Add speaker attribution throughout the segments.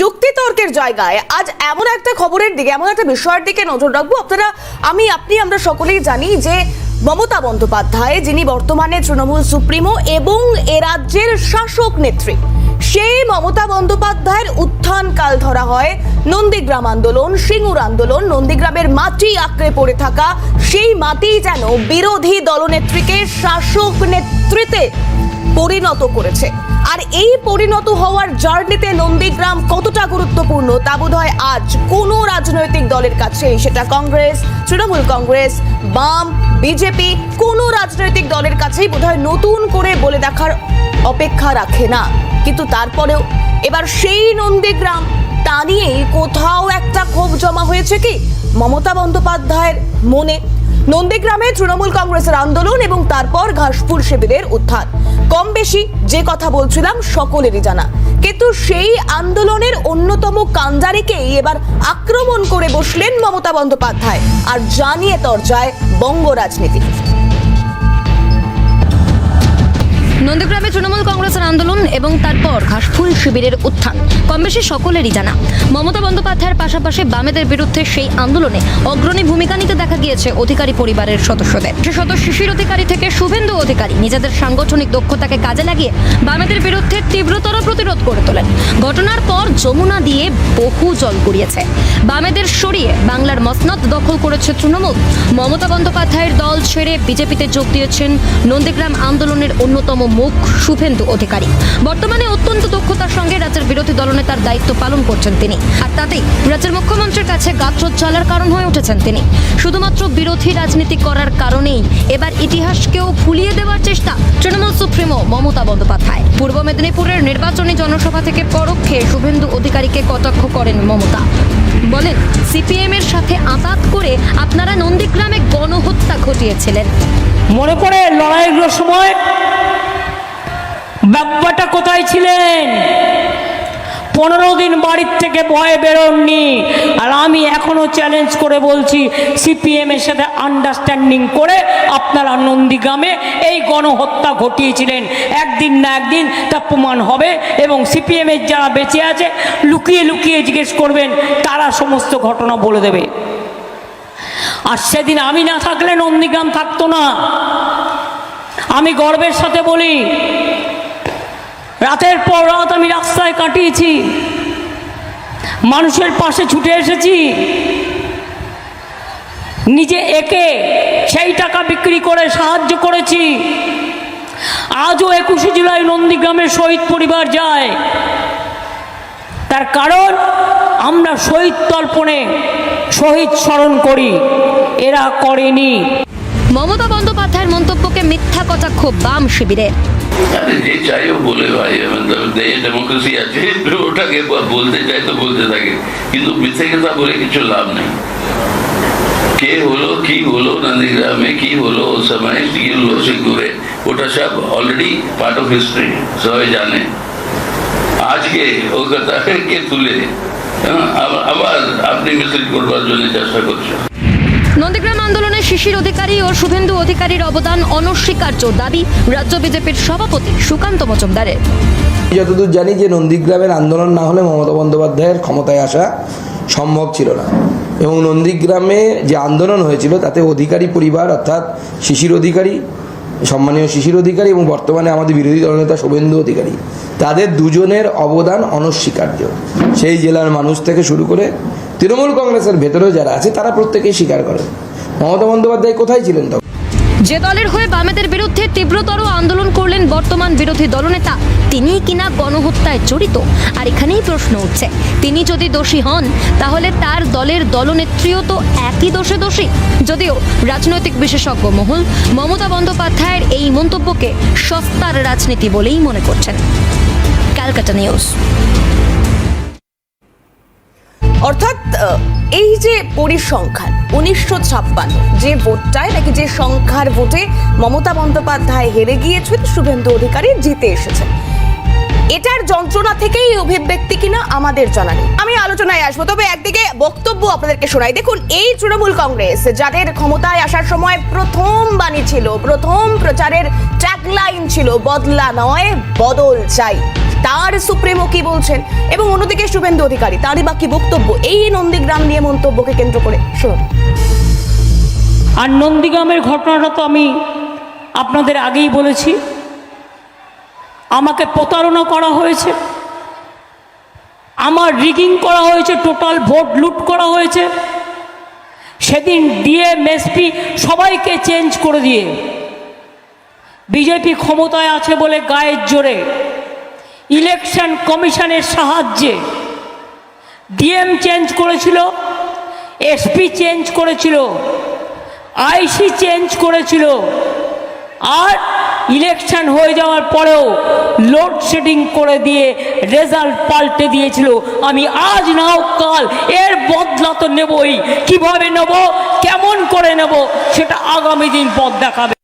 Speaker 1: যুক্তিতর্কের জায়গায় আজ এমন একটা খবরের দিকে, এমন একটা বিষয়ের দিকে নজর রাখব। আপনারা, আমি, আপনি, আমরা সকলেই জানি যে মমতা বন্দ্যোপাধ্যায়, যিনি বর্তমানে তৃণমূল সুপ্রিমো এবং এ রাজ্যের শাসক নেত্রী, সেই মমতা বন্দ্যোপাধ্যায়ের উত্থান কাল ধরা হয় নন্দীগ্রাম আন্দোলন, সিঙ্গুর আন্দোলন, নন্দীগ্রামের মাটি আঁকড়ে পড়ে থাকা সেই মাটি যেন বিরোধী দলনেত্রীকে শাসক নেতৃত্বে পরিণত করেছে। আর এই পরিণত হওয়ার জার্নিতে নন্দীগ্রাম কতটা গুরুত্বপূর্ণ, তা বোধ হয় আজ কোনো রাজনৈতিক দলের কাছে সেটা কংগ্রেস, তৃণমূল কংগ্রেস, বাম, বিজেপি, কোনো রাজনৈতিক দলের কাছেই বোধহয় নতুন করে বলে দেখার অপেক্ষা রাখে না। কিন্তু তারপরেও এবার সেই নন্দীগ্রাম, তা নিয়েই কোথাও একটা ক্ষোভ জমা হয়েছে কি? মমতা বন্দ্যোপাধ্যায়ের মনে নন্দীগ্রামে তৃণমূল কংগ্রেসের আন্দোলন এবং তারপর ঘাসফুল শিবিরের উত্থান। কম বেশি যে কথা বলছিলাম সকলেরই জানা। কিন্তু সেই আন্দোলনের অন্যতম কাঞ্জারিকেই এবার আক্রমণ করে বসলেন মমতা বন্দ্যোপাধ্যায়। আর জানিয়ে তরজায় বঙ্গ রাজনীতি।
Speaker 2: নন্দীগ্রামে তৃণমূল কংগ্রেসের আন্দোলন এবং তারপর ঘাসফুল শিবিরের উত্থান। কম বেশি সকলেরই জানা, মমতা বন্দ্যোপাধ্যায়ের পাশাপাশি বামেদের বিরুদ্ধে সেই আন্দোলনে অগ্রণী ভূমিকা নিতে দেখা গিয়েছে অধিকারী পরিবারের সদস্যদের। সে বিশেষত শিশির অধিকারী থেকে শুভেন্দু অধিকারী নিজেদের সাংগঠনিক দক্ষতাকে কাজে লাগিয়ে বামেদের বিরুদ্ধে তীব্রতর প্রতিরোধ করে তোলেন। ঘটনার পর যমুনা দিয়ে বহু জল গড়িয়েছে। বামেদের সরিয়ে বাংলার মসনদ দখল করেছে তৃণমূল। মমতা বন্দ্যোপাধ্যায়ের দল ছেড়ে বিজেপিতে যোগ দিয়েছেন নন্দীগ্রাম আন্দোলনের অন্যতম মুখ শুভেন্দু অধিকারী। বর্তমানে অত্যন্ত দক্ষতার সঙ্গে রাজ্যের বিরোধী দলনেতার দায়িত্ব পালন করছেন তিনি। আর তাতেই রাজ্যের মুখ্যমন্ত্রীর কাছে গাত্রজ্বালার কারণ হয়ে উঠেছেন তিনি। শুধুমাত্র বিরোধী রাজনীতি করার কারণেই এবার ইতিহাসকেও ফুলিয়ে দেওয়ার চেষ্টা তৃণমূল সুপ্রিমো মমতা বন্দ্যোপাধ্যায়। পূর্ব মেদিনীপুরের নির্বাচনী জনসভা থেকে পরোক্ষে শুভেন্দু অধিকারীকে কটাক্ষ করেন মমতা। বলেন সিপিএম এর সাথে আতাত করে আপনারা নন্দীগ্রামে গণহত্যা ঘটিয়েছিলেন।
Speaker 3: মনে পড়ে লড়াইগুলোর সময়? ব্যাপারটা কোথায় ছিলেন? পনেরো দিন বাড়ির থেকে ভয়ে বেরোননি। আর আমি এখনও চ্যালেঞ্জ করে বলছি সিপিএম এর সাথে আন্ডারস্ট্যান্ডিং করে আপনারা নন্দীগ্রামে এই গণহত্যা ঘটিয়েছিলেন। একদিন না একদিন তা প্রমাণ হবে এবং সিপিএম এর যারা বেঁচে আছে, লুকিয়ে লুকিয়ে জিজ্ঞেস করবেন, তারা সমস্ত ঘটনা বলে দেবে। আর সেদিন আমি না থাকলে নন্দীগ্রাম থাকতো না। আমি গর্বের সাথে বলি, রাতের পর রাত আমি রাস্তায় কাটিয়েছি, মানুষের পাশে ছুটে এসেছি। নিজে একে সেই টাকা বিক্রি করে সাহায্য করেছি। আজও একুশে জুলাই নন্দীগ্রামের শহীদ পরিবার যায়। তার কারণ আমরা শহীদ তর্পণে শহীদ স্মরণ করি। এরা করেনি।
Speaker 2: মমতা বন্দ্যোপাধ্যায়ের মন্তব্যকে মিথ্যা কটাক্ষ বাম শিবিরের
Speaker 4: আরে যে চাই ও বলে ভাই দেশে ডেমোক্রেসি আছে ওটাকে বলতে চাই তো বলতে থাকে। কিন্তু মিথ্যে কথা বলে কিছু লাভ নেই। কে হলো কি হলো নন্দীগ্রামে কি হলো ও সময় কি হলো সিঙ্গুরে ওটা সব অলরেডি পার্ট অফ হিস্ট্রি সবাই জানে। আজকে ও কথাকে তুলে আবার- আবার আপনি মিসলিড করবার জন্য চেষ্টা করছেন।
Speaker 2: নন্দীগ্রাম আন্দোলনে শিশির অধিকারী ও শুভেন্দু অধিকারীর অবদান অনস্বীকার্য দাবি রাজ্য বিজেপির সভাপতি সুকান্ত মজুমদারের।
Speaker 5: যতদূর জানি যে নন্দীগ্রামের আন্দোলন না হলে মমতা বন্দ্যোপাধ্যায়ের ক্ষমতায় আসা সম্ভব ছিল না। এবং নন্দীগ্রামে যে আন্দোলন হয়েছিল তাতে অধিকারী পরিবার অর্থাৎ শিশির অধিকারী সম্মানীয় শিশির অধিকারী এবং বর্তমানে আমাদের বিরোধী দলনেতা শুভেন্দু অধিকারী, তাদের দুজনের অবদান অনস্বীকার্য। সেই জেলার মানুষ থেকে শুরু করে তৃণমূল কংগ্রেসের ভেতরেও যারা আছে, তারা প্রত্যেকেই স্বীকার করেন মমতা বন্দ্যোপাধ্যায় কোথায় ছিলেন তখন?
Speaker 2: যে দলের হয়ে বামেদের বিরুদ্ধে তীব্রতর আন্দোলন করলেন বর্তমান বিরোধী দলনেতা, তিনি কিনা গণহত্যায় জড়িত? আর এখানেই প্রশ্ন উঠছে, তিনি যদি দোষী হন, তাহলে তার দলের দলনেত্রীও তো একই দোষে দোষী। যদিও রাজনৈতিক বিশেষজ্ঞ মহল, মমতা বন্দ্যোপাধ্যায়ের এই মন্তব্যকে সস্তার রাজনীতি বলেই মনে করছেন। ক্যালকাটা নিউজ।
Speaker 1: অর্থাৎ এই যে পরিসংখ্যান, উনিশশো ছাপ্পান্ন, যে ভোটটায় নাকি যে সংখ্যার ভোটে মমতা বন্দ্যোপাধ্যায় হেরে গিয়েছেন, শুভেন্দু অধিকারী জিতে এসেছেন, এটার যন্ত্রণা থেকেই এই অভিব্যক্তি কিনা আমাদের জানা নেই। আমি আলোচনায় আসব, তবে একদিকে বক্তব্য আপনাদেরকে শোনাই। দেখুন, এই তৃণমূল কংগ্রেস, যাদের ক্ষমতায় আসার সময় প্রথম বাণী ছিল, প্রথম প্রচারের ট্যাগলাইন ছিল, বদলা নয়, বদল চাই। তার সুপ্রিমো কি বলছেন? এবং অন্যদিকে শুভেন্দু অধিকারী, তারই বাকি বক্তব্য, এই নন্দীগ্রাম নিয়ে মন্তব্যকে কেন্দ্র করে। শুনুন।
Speaker 3: আর নন্দীগ্রামের ঘটনাটা তো আমি আপনাদের আগেই বলেছি। আমাকে প্রতারণা করা হয়েছে। আমার রিগিং করা হয়েছে টোটাল ভোট লুট করা হয়েছে। সেদিন ডিএম এসপি সবাইকে চেঞ্জ করে দিয়ে। বিজেপি ক্ষমতায় আছে বলে গায়ের জোরে ইলেকশন কমিশনের সাহায্যে। ডিএম চেঞ্জ করেছিল, এসপি চেঞ্জ করেছিল, আইসি চেঞ্জ করেছিল। আর ইলেকশন হয়ে যাওয়ার পরেও লোডশেডিং করে দিয়ে রেজাল্ট পাল্টে দিয়েছিল। আমি আজ নাও কাল এর বদলা তো নেবই। কীভাবে নেব? কেমন করে নেব? সেটা আগামী দিন পথ দেখাবে।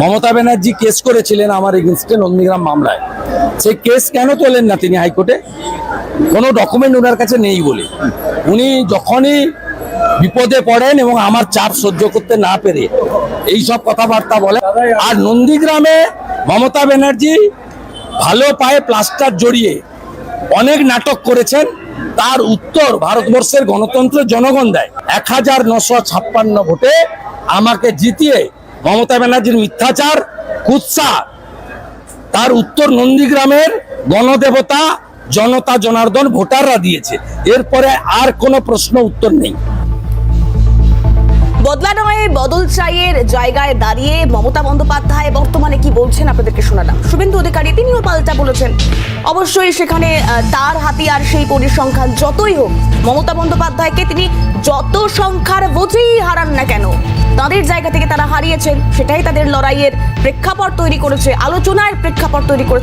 Speaker 6: মমতা ব্যানার্জি কেস করেছিলেন আমার এগেনস্টে নন্দীগ্রাম মামলায়। সেই কেস কেন তোলেন না তিনি হাইকোর্টে? কোনো ডকুমেন্ট ওনার কাছে নেই বলে। উনি যখনই বিপদে পড়েন এবং আমার চাপ সহ্য করতে না পেরে এই সব কথাবার্তা বলে। আর নন্দীগ্রামে মমতা ব্যানার্জি ভালো পায়ে প্লাস্টার জড়িয়ে অনেক নাটক করেছেন। তার উত্তর ভারতবর্ষের গণতন্ত্রের জনগণ দেয়। এক হাজার নশো ছাপ্পান্ন ভোটে আমাকে জিতিয়ে মমতা ব্যানার্জির মিথ্যাচার, কুৎসা। তার উত্তর নন্দীগ্রামের গণদেবতা জনতা জনার্দন ভোটাররা দিয়েছে। এরপরে আর কোনো প্রশ্ন উত্তর নেই।
Speaker 1: বদলা নয়, বদল চাইয়ের জায়গায় দাঁড়িয়ে মমতা বন্দ্যোপাধ্যায় বর্তমানে কি বলছেন আপনাদেরকে শোনালাম। শুভেন্দু অধিকারী, তিনিও পাল্টা বলেছেন। অবশ্যই সেখানে তার হাতিয়ার সেই পরিসংখ্যান যতই হোক, মমতা বন্দ্যোপাধ্যায়কে তিনি যত সংখ্যার বোঝেই হারান না কেন, তাদের জায়গা থেকে তারা হারিয়েছেন, সেটাই তাদের লড়াইয়ের প্রেক্ষাপট তৈরি করেছে, আলোচনার প্রেক্ষাপট তৈরি করেছে।